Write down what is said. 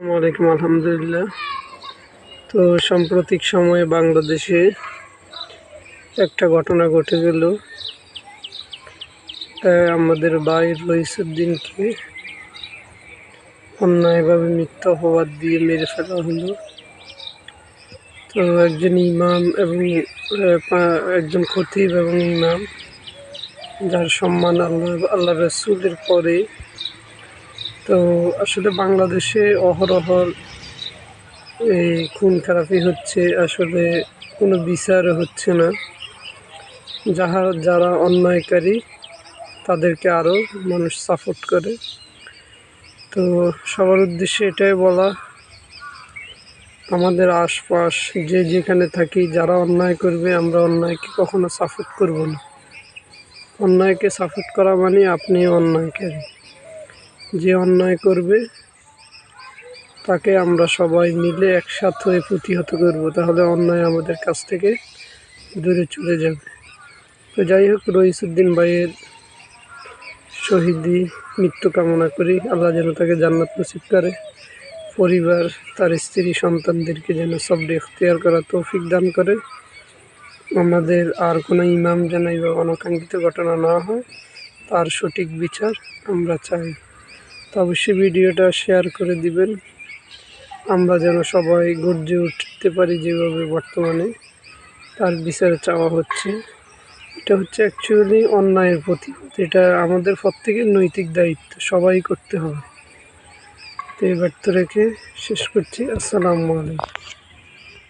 আসসালামু আলাইকুম, আলহামদুলিল্লাহ। তো সাম্প্রতিক সময়ে বাংলাদেশে একটা ঘটনা ঘটে গেল। আমাদের ভাই রইসুদ্দিনকে অন্যায়ভাবে মিথ্যা অপবাদ দিয়ে মেরে ফেলা হলো। তো একজন ইমাম এবং একজন খতিব এবং ইমাম, যার সম্মান আল্লাহ আল্লাহ রসুলের পরে তো আসলে বাংলাদেশে অহরহ এই খুন খারাপি হচ্ছে, আসলে কোনো বিচার হচ্ছে না। যাহা, যারা অন্যায়কারী, তাদেরকে আরও মানুষ সাপোর্ট করে। তো সবার উদ্দেশ্যে এটাই বলা, আমাদের আশপাশ যে যেখানে থাকি, যারা অন্যায় করবে, আমরা অন্যায়কে কখনো সাপোর্ট করব না। অন্যায়কে সাপোর্ট করা মানে আপনি অন্যায়কারী। যে অন্যায় করবে, তাকে আমরা সবাই মিলে একসাথ হয়ে প্রতিহত করব। তাহলে অন্যায় আমাদের কাছ থেকে দূরে চলে যাবে। তো যাই হোক রইসুদ্দিন ভাইয়ের শহীদি মৃত্যু কামনা করি। আল্লাহ যেন তাকে জান্নাত নসিব করে। পরিবার, তার স্ত্রী, সন্তানদেরকে যেন সবটি এখতিয়ার করা তৌফিক দান করে। আমাদের আর কোনো ইমাম যেন অনাকাঙ্ক্ষিত ঘটনা না হয়, তার সঠিক বিচার আমরা চাই। অবশ্যই ভিডিওটা শেয়ার করে দিবেন। আমরা যেন সবাই গর্জে উঠতে পারি যেভাবে বর্তমানে তার বিচার চাওয়া হচ্ছে। এটা হচ্ছে অ্যাকচুয়ালি অন্যায়ের প্রতি এটা আমাদের প্রত্যেকের নৈতিক দায়িত্ব, সবাই করতে হবে। তো এই ব্যর্থ রেখে শেষ করছি। আসসালামু আলাইকুম।